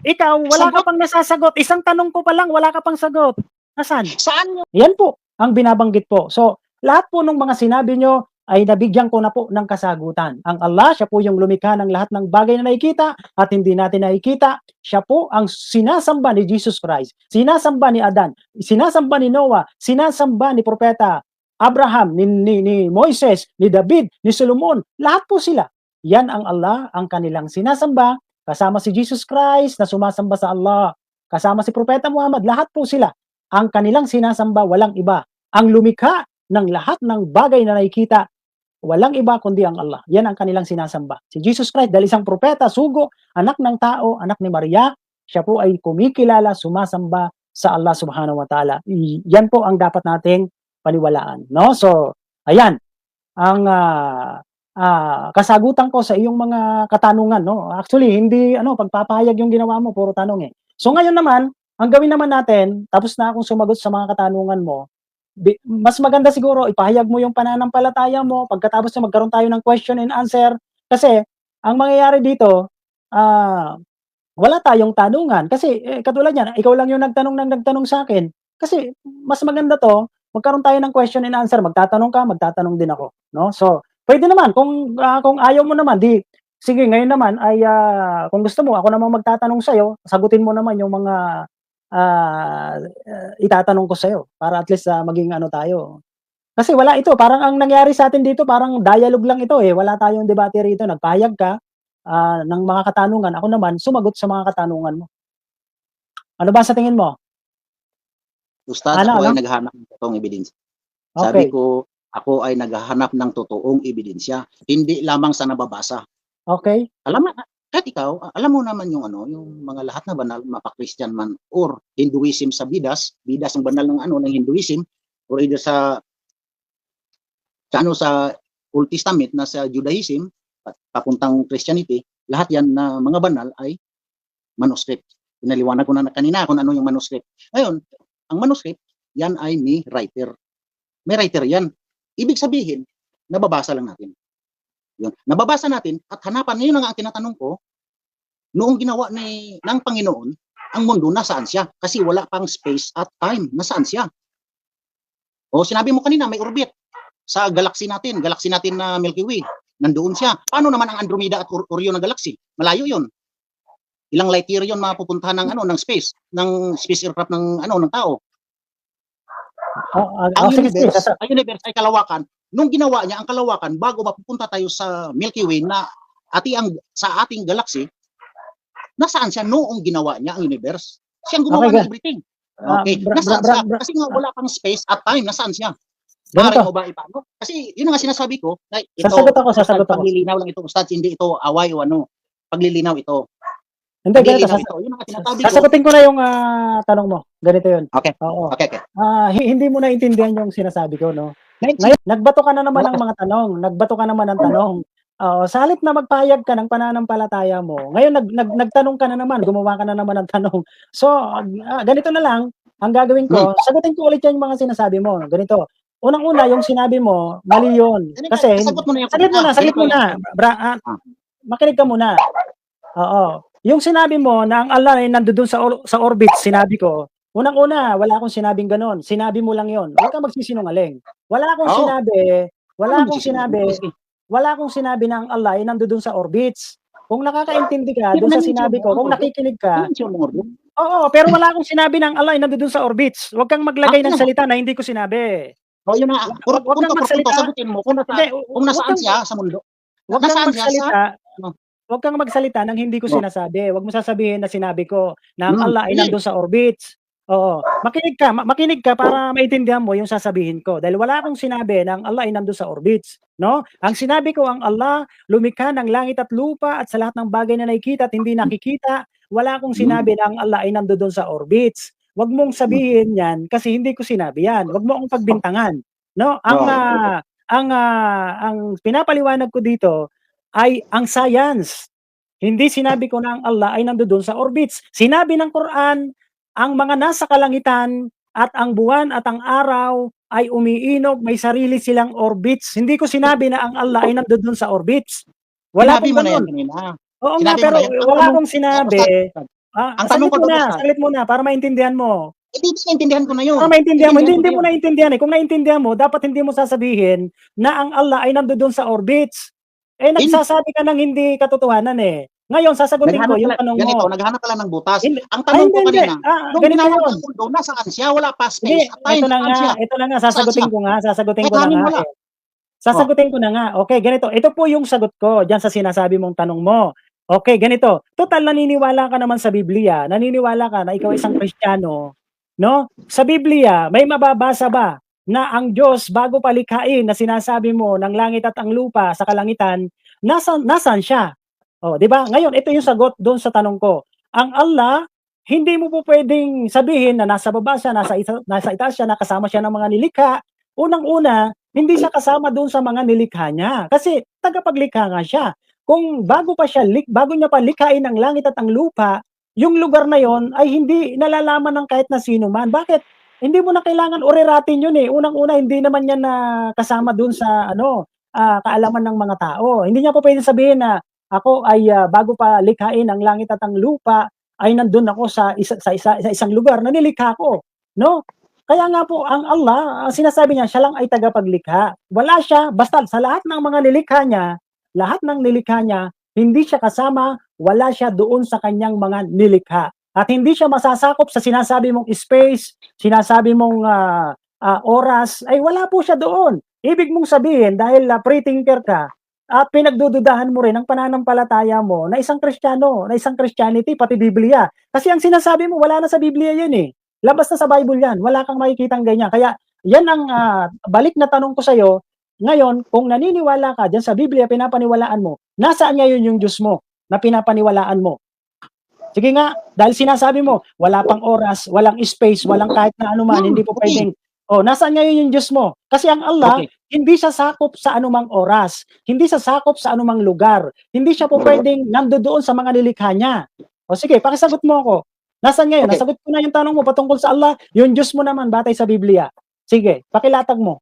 Ikaw, wala ka Sagot. pang nasasagot. Isang tanong ko pa lang, wala ka pang sagot. Nasaan? Saan Yan po ang binabanggit po. So, lahat po ng mga sinabi nyo ay nabigyan ko na po ng kasagutan. Ang Allah, siya po yung lumikha ng lahat ng bagay na nakikita at hindi natin nakikita. Siya po ang sinasamba ni Jesus Christ, sinasamba ni Adan, sinasamba ni Noah, sinasamba ni Propeta Abraham, ni, ni, ni Moises, ni David, ni Solomon. Lahat po sila. Yan ang Allah, ang kanilang sinasamba, kasama si Jesus Christ na sumasamba sa Allah, kasama si Propeta Muhammad, lahat po sila ang kanilang sinasamba walang iba. Ang lumikha ng lahat ng bagay na nakikita, walang iba kundi ang Allah. Yan ang kanilang sinasamba. Si Jesus Christ, dahil isang propeta, sugo, anak ng tao, anak ni Maria, siya po ay kumikilala, sumasamba sa Allah subhanahu wa ta'ala. Yan po ang dapat nating paniwalaan. No? So, ayan. Ang ah, ah, kasagutan ko sa iyong mga katanungan. No? Actually, hindi ano, pagpapahayag yung ginawa mo, puro tanong eh. So ngayon naman, ang gawin naman natin, tapos na akong sumagot sa mga katanungan mo, mas maganda siguro, ipahayag mo yung pananampalataya mo, pagkatapos na magkaroon tayo ng question and answer, kasi ang mangyayari dito, ah, wala tayong tanungan. Kasi eh, katulad yan, ikaw lang yung nagtanong ng nagtanong sa akin. Kasi mas maganda to, magkaroon tayo ng question and answer, magtatanong ka, magtatanong din ako. No? So, pwede naman, kung, ah, kung ayaw mo naman, di, sige, ngayon naman, ay, ah, kung gusto mo, ako naman magtatanong sa'yo, sagutin mo naman yung mga ah, ah, itatanong ko sa'yo para at least ah, maging ano tayo. Kasi wala ito, parang ang nangyari sa atin dito, parang dialogue lang ito eh. Wala tayong debate rito. Nagpahayag ka ah, ng mga katanungan. Ako naman, sumagot sa mga katanungan mo. Ano ba sa tingin mo? Ustad, Ano, ako ano? ay naghahanap ng totoong ebidensya. Sabi Okay. ko, ako ay naghahanap ng totoong ebidensya, hindi lamang sa nababasa. Okay. Alam mo, kahit ikaw, alam mo naman yung ano, yung mga lahat na banal, mapa-Christian man or Hinduism sa Bidas, Bidas ang banal ng ano ng Hinduism or either sa sa ano sa Old Testament na sa Judaism at papuntang Christianity, lahat yan na mga banal ay manuscript. Pinaliwanag ko na kanina kung ano yung manuscript. Ngayon, ang manuscript, yan ay may writer. May writer yan. Ibig sabihin, nababasa lang natin. Yun. Nababasa natin at hanapan, ngayon ang tinatanong ko, noong ginawa ni, ng Panginoon, ang mundo nasaan siya? Kasi wala pang space at time. Nasaan siya? O sinabi mo kanina, may orbit sa galaxy natin, galaxy natin na Milky Way. Nandoon siya. Paano naman ang Andromeda at Or- Orion na galaxy? Malayo yon. Ilang light year yon mapupuntahan ng ano ng space, ng space aircraft ng ano ng tao. Oh, ah, Ang oh, sige, sige. universe, Sasa- ang universe ay kalawakan. Nung ginawa niya ang kalawakan bago mapupunta tayo sa Milky Way na ati ang sa ating galaxy, nasaan siya noong ginawa niya ang universe? Siya ang gumawa Okay, ng everything. Ah, Okay, bra- nasaan bra- siya? bra- Kasi nga wala pang space at time, nasaan siya? Maaari mo ba ipano? Kasi yun nga sinasabi ko, na ito, Sasagot ako, sasagot ako. paglilinaw lang ito, Ustad, hindi ito away o ano. Paglilinaw ito. Hindi, ganito. Sas- sasagutin ko na yung ah, tanong mo. Ganito yun. Okay. Oo. Okay, okay. Hi- hindi mo naintindihan yung sinasabi ko, no? Ngayon, nagbato ka na naman ng mga tanong. Nagbato ka naman ng tanong. Oo, sa halip na magpahayag ka ng pananampalataya mo, ngayon nag, nag, nagtanong ka na naman, gumawa ka na naman ng tanong. So, ah, ganito na lang, ang gagawin ko, sagutin ko ulit yung mga sinasabi mo. Ganito, unang-una, yung sinabi mo, mali yun. Kasi, Sagot mo na yung saglit muna, saglit muna. Bra, ah, Ah. makinig ka muna. Oo. Yung sinabi mo na ang Allah ay nandoon sa or- sa orbit, sinabi ko, unang-una, wala akong sinabing ganon. Sinabi mo lang 'yon. Huwag kang magsisinungaling. Wala akong Oo. sinabi, wala Ano akong sinabi, wala akong sinabi na ang Allah ay nandoon sa orbits. Kung nakakaintindi ka doon sa sinabi ko, kung nakikinig ka, oo, pero wala akong sinabi na ang Allah ay nandoon sa orbits. Huwag kang maglagay ng salita na hindi ko sinabi. Oh, yun na. Puro, punto punto, magsalita. sagutin mo kung, nasa, kung nasaan siya sa mundo. Huwag kang magsalita. Huwag kang magsalita nang hindi ko No. sinasabi. Huwag mo sasabihin na sinabi ko na ang Hmm, Allah ay nandoon sa orbits. Oo. Makinig ka, ma- makinig ka para maintindihan mo yung sasabihin ko. Dahil wala akong sinabi na ang Allah ay nandoon sa orbits. No? Ang sinabi ko, ang Allah lumikha ng langit at lupa at sa lahat ng bagay na nakikita at hindi nakikita. Wala akong Hmm. sinabi na ang Allah ay nandoon sa orbits. Huwag mong sabihin yan kasi hindi ko sinabi yan. Huwag mo akong pagbintangan. No? Ang Oh, ah, ang ah, ang pinapaliwanag ko dito ay ang science. Hindi sinabi ko na ang Allah ay nandoon sa orbits. Sinabi ng Quran, ang mga nasa kalangitan at ang buwan at ang araw ay umiinog, may sarili silang orbits. Hindi ko sinabi na ang Allah ay nandoon sa orbits. Wala Sinabi akong na ganun. kanina. Oo nga, Sinabi mo pero na yan. wala akong sinabi. Ah, Ang tanong ko na, saglit mo na para maintindihan mo. Hindi, naiintindihan ko na yun. Para maintindihan mo, hindi, hindi mo na naintindihan eh. Kung naintindihan mo, dapat hindi mo sasabihin na ang Allah ay nandoon sa orbits. Eh, nagsasabi ka ng hindi katotohanan eh. Ngayon, sasagutin ko Naghanap yung pala, tanong ganito, mo. naghanap pala ng butas. Hindi- Ang tanong hindi, ko hindi. kanina, Ah, nung ganito yun. ng mundo, nasaan siya? Wala pa Hindi, space at time. ito na nga, siya? ito na nga, sasagutin ko nga, sasagutin ko na nga. wala. eh. Sasagutin ko na nga. Okay, ganito. Ito po yung sagot ko diyan sa sinasabi mong tanong mo. Okay, ganito. Total naniniwala ka naman sa Biblia. Naniniwala ka na ikaw isang Kristiyano, no? Sa Biblia, may mababasa ba na ang Diyos bago palikhain na sinasabi mo ng langit at ang lupa sa kalangitan, nasan nasan siya? Oh, 'di ba? Ngayon, ito yung sagot doon sa tanong ko. Ang Allah, hindi mo po pwedeng sabihin na nasa baba siya, nasa isa, nasa itaas siya, nakasama siya ng mga nilikha. Unang-una, hindi siya kasama doon sa mga nilikha niya kasi tagapaglikha nga siya. Kung bago pa siya lik, bago niya pa likhain ang langit at ang lupa, yung lugar na yon ay hindi nalalaman ng kahit na sino man. Bakit? Hindi mo na kailangan oreratin yun eh. Unang-una, hindi naman yan na kasama doon sa ano, ah, kaalaman ng mga tao. Hindi niya po pwedeng sabihin na ako ay ah, bago pa likhain ang langit at ang lupa, ay nandun ako sa isa, sa, isa, sa isang lugar na nilikha ko. No? Kaya nga po, ang Allah, ang sinasabi niya, siya lang ay tagapaglikha. Wala siya, basta sa lahat ng mga nilikha niya, lahat ng nilikha niya, hindi siya kasama, wala siya doon sa kanyang mga nilikha. At hindi siya masasakop sa sinasabi mong space, sinasabi mong ah, ah, oras, ay wala po siya doon. Ibig mong sabihin, dahil uh, pre-thinker ka, at pinagdududahan mo rin ang pananampalataya mo na isang Kristiyano, na isang Christianity, pati Biblia. Kasi ang sinasabi mo, wala na sa Biblia yun eh. Labas na sa Bible yan. Wala kang makikitang ganyan. Kaya yan ang ah, balik na tanong ko sa'yo. Ngayon, kung naniniwala ka dyan sa Biblia, pinapaniwalaan mo, nasaan ngayon yung Diyos mo na pinapaniwalaan mo? Sige nga, dahil sinasabi mo, wala pang oras, walang space, walang kahit na anuman, Hmm, hindi po pwedeng. Oh, nasaan ngayon yung Diyos mo? Kasi ang Allah, Okay. hindi siya sakop sa anumang oras, hindi siya sakop sa anumang lugar, hindi siya po pwedeng nandoon sa mga nilikha niya. O sige, pakisagot mo ako. Nasaan ngayon? Okay. Nasagot ko na yung tanong mo patungkol sa Allah, yung Diyos mo naman batay sa Biblia. Sige, pakilatag mo.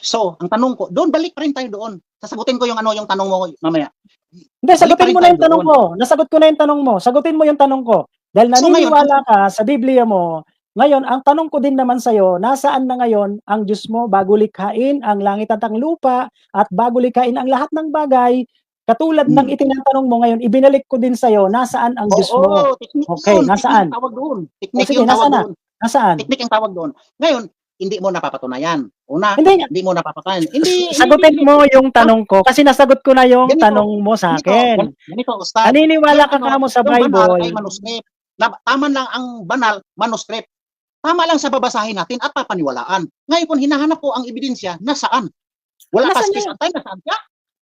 So, ang tanong ko, doon balik pa rin tayo doon. Sasagutin ko yung ano yung tanong mo mamaya. Hindi, sagutin mo na yung tanong doon. mo. Nasagot ko na yung tanong mo. Sagutin mo yung tanong ko. Dahil So, ngayon, naniniwala ka sa Biblia mo, ngayon, ang tanong ko din naman sa'yo, nasaan na ngayon ang Diyos mo bago likhain ang langit at ang lupa at bago likhain ang lahat ng bagay, katulad Hmm. ng itinatanong mo ngayon, ibinalik ko din sa'yo, nasaan ang Diyos mo? Oo, technique Okay, yun. nasaan? Technique tawag doon. O Technique sige, yung tawag nasaan na? doon. Nasaan? Technique ang tawag doon. Ngayon, hindi mo napapatunayan. Una, Hindi hindi mo napapakain. Hindi, Sagutin hindi, mo yung tanong ko kasi nasagot ko na yung Ganito, tanong mo sa ganito, akin. Ganito, Ustad. Naniniwala ka ka ano, mo sa yung banal Bible. ay manuscript. Na, tama lang ang banal, manuscript. Tama lang sa babasahin natin at papaniwalaan. Ngayon hinahanap ko ang ebidensya, nasaan? Wala pa Nasaan space yun? at time, nasaan ka?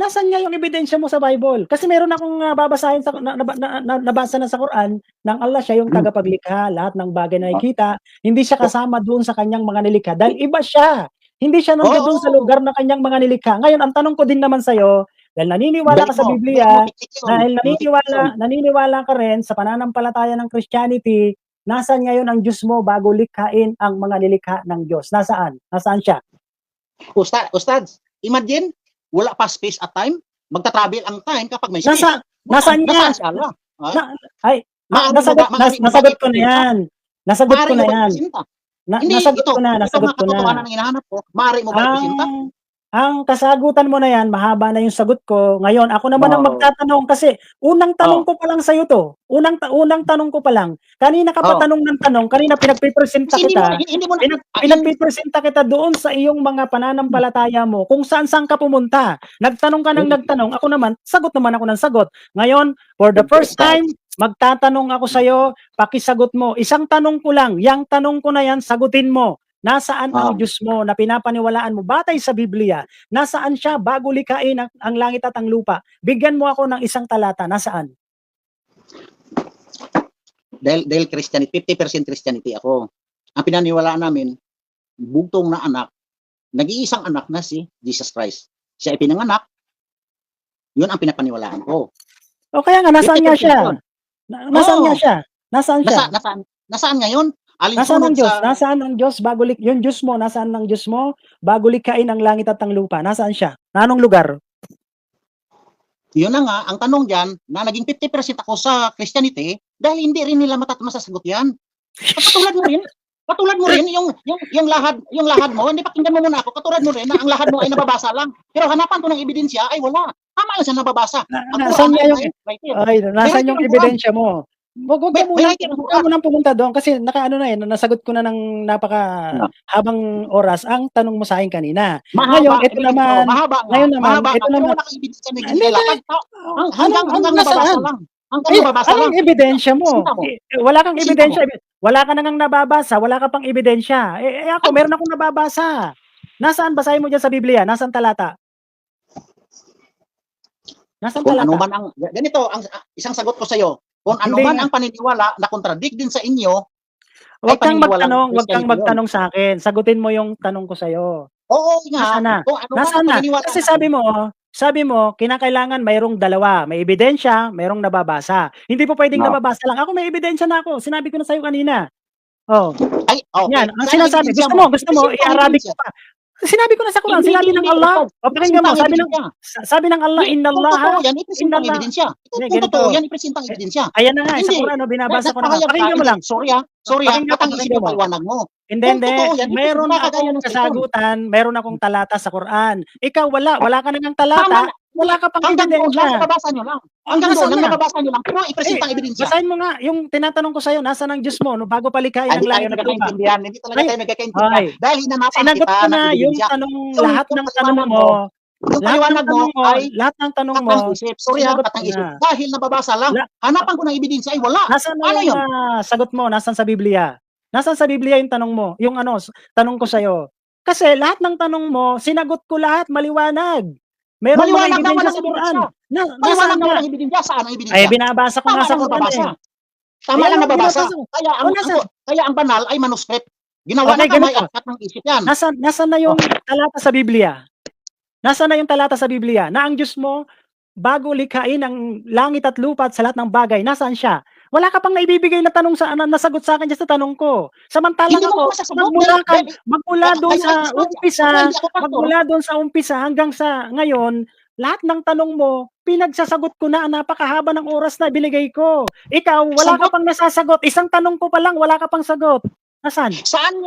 Nasaan nga yung ebidensya mo sa Bible? Kasi meron akong ah, babasahin sa na, na, na- na- nabasa na sa Quran ng Allah siya yung Hmm. tagapaglikha, lahat ng bagay na nakikita, hindi siya kasama doon sa kanyang mga nilikha dahil iba siya. Hindi siya nandoon doon sa Oo. lugar na kanyang mga nilikha. Ngayon, ang tanong ko din naman sa iyo, dahil naniniwala ka sa Biblia, dahil naniniwala, naniniwala ka rin sa pananampalataya ng Christianity, nasaan ngayon ang Diyos mo bago likhain ang mga nilikha ng Diyos? Nasaan? Nasaan siya? Ustad, Ustad, imagine, wala pa space at time, magta-travel ang time kapag may space. Nasa, nasaan niya? Nasaan siya? Ha? Na, ay, na, mo nasagot, ba- maaari nas, nasagot ko na yan. Nasagot ko na yan. Na, Hindi, nasagot ito, ko na, ito nasagot mga ko na. katotohanan ang hinahanap ko. Maaari mo ba ipresenta? Ang, kasagutan mo na yan, mahaba na yung sagot ko. Ngayon, ako naman ang Oo. magtatanong kasi unang tanong ko pa lang sa'yo to. Unang, ta- unang tanong ko pa lang. Kanina ka pa Oo. tanong ng tanong, kanina pinagpipresenta Kasi hindi mo, kita. hindi, mo na, Pinag, Ah, pinagpipresenta kita doon sa iyong mga pananampalataya mo kung saan saan ka pumunta. Nagtanong ka ng Hmm. nagtanong, ako naman, sagot naman ako ng sagot. Ngayon, for the first time, magtatanong ako sa iyo, pakisagot mo. Isang tanong ko lang, yang tanong ko na yan, sagutin mo. Nasaan ang Ah. Diyos mo na pinapaniwalaan mo batay sa Biblia? Nasaan siya bago likhain ang, ang langit at ang lupa? Bigyan mo ako ng isang talata. Nasaan? dahil, dahil Christianity, 50% Christianity ako. Ang pinaniwalaan namin, bugtong na anak, nag-iisang anak na si Jesus Christ. Siya ay pinanganak, yun ang pinapaniwalaan ko. O kaya nga, nasaan nga 50% siya? Na- nasaan Oo. nga siya? Nasaan siya? Nasa, nasaan, nasaan ngayon? Nasaan Alinsunod ang Diyos? sa... Nasaan ang Diyos bago lik yung Diyos mo? Nasaan ang Diyos mo bago likhain ang langit at ang lupa? Nasaan siya? Na anong lugar? Yun na nga, ang tanong diyan, na naging 50% ako sa Christianity dahil hindi rin nila matat masasagot yan. Katulad mo rin, katulad mo rin yung yung yung lahad yung lahad mo, hindi pakinggan mo muna ako. Katulad mo rin na ang lahad mo ay nababasa lang. Pero hanapan ko ng ebidensya ay wala. Tama lang siya nababasa. Na, nasaan nga ay yung right ay, nasaan yung ebidensya mo? Wag wag ka muna, wag ka muna pumunta doon kasi nakaano na eh, nasagot ko na ng napaka habang oras ang tanong mo sa akin kanina. Mahaba, Ngayon, ito naman, mahaba nga, ngayon naman, mahaba ito naman-. Ang- Anong, Hanggang hanggang nasaan? nababasa lang. Hanggang Eh, nababasa lang. anong ebidensya mo? Eh, wala kang Sinta ebidensya. Wala ka nang nababasa, wala ka pang ebidensya. Eh, eh ako, meron akong nababasa. Nasaan? Basahin mo dyan sa Biblia. Nasaan talata? Nasaan Kung talata? ano man ang ganito ang isang sagot ko sa iyo. Kung ano Hindi man ang paniniwala na contradict din sa inyo, Huwag kang magtanong, huwag kang magtanong sa akin. Sagutin mo yung tanong ko sa'yo. oo nga. Nasaan na? Kung ano Nasaan na? Kasi sabi mo, sabi mo, kinakailangan mayroong dalawa. May ebidensya, mayroong nababasa. Hindi po pwedeng No. nababasa lang. Ako may ebidensya na ako. Sinabi ko na sa'yo kanina. Oh, ay, okay. yan. Ang sinasabi, gusto mo, gusto mo, i-Arabic ebidensya. pa. Sinabi ko na sa Quran, sinabi ng Allah, o pakinggan mo, sabi ng, sabi ng Allah, inna Allah, yan, ipresentang ebidensya. Ganito. totoo yan, ipresentang ebidensya. ayan na nga, sa. Quran, binabasa ko na Pakinggan mo lang. Sorry ah. Sorry ah. Pakinggan mo, paliwanag mo. Totoo yan, hindi Meron akong ng kasagutan, meron akong talata sa Quran. Ikaw, wala. Wala ka nang talata. Wala ka pang Hanggang doon lang, ebidensya. nababasa nyo lang. Hanggang doon lang, na? nababasa nyo lang. Pero ipresentang ebidensya. Basahin mo nga, yung tinatanong ko sa'yo, nasa ng Diyos mo, no, bago palikhain Ay, ang langit at lupa. Hindi talaga Ay. tayo nagkakaintindihan. Dahil hinanapan Sinagot kita ko ng na yung tanong, lahat ng tanong mo, Yung ng paliwanag mo ay lahat ng tanong mo, isip. Sorry ha, patang isip. Dahil nababasa lang. La- Hanapan ko ng ebidensya ay wala. Nasaan na Ano yung yun? ah, sagot mo? Nasaan sa Biblia? Nasaan sa Biblia yung tanong mo? Yung ano, tanong ko sa'yo. Kasi lahat ng tanong mo, sinagot ko lahat maliwanag. Meron mga na ebidensya sa Quran. Na, Maliwanag na walang ebidensya. Saan ang Ay, ebidensya? binabasa ko nga sa Quran eh. Tama lang ang nababasa. Kaya ang, nasa- kaya ang banal ay manuscript. Ginawa Okay, ng kamay at ng isip yan. Nasaan, nasaan na yung Oh. talata sa Biblia? Nasaan na yung talata sa Biblia? Na ang Diyos mo, bago likhain ang langit at lupa at sa lahat ng bagay, nasaan siya? Wala ka pang naibibigay na tanong sa na, nasagot sa akin dyan sa tanong ko. Samantalang Hindi ako, mo magmula, ka, magmula doon sa umpisa, magmula doon sa umpisa hanggang sa ngayon, lahat ng tanong mo, pinagsasagot ko na napakahaba ng oras na binigay ko. Ikaw, wala ka pang nasasagot. Isang tanong ko pa lang, wala ka pang sagot. Nasaan? Saan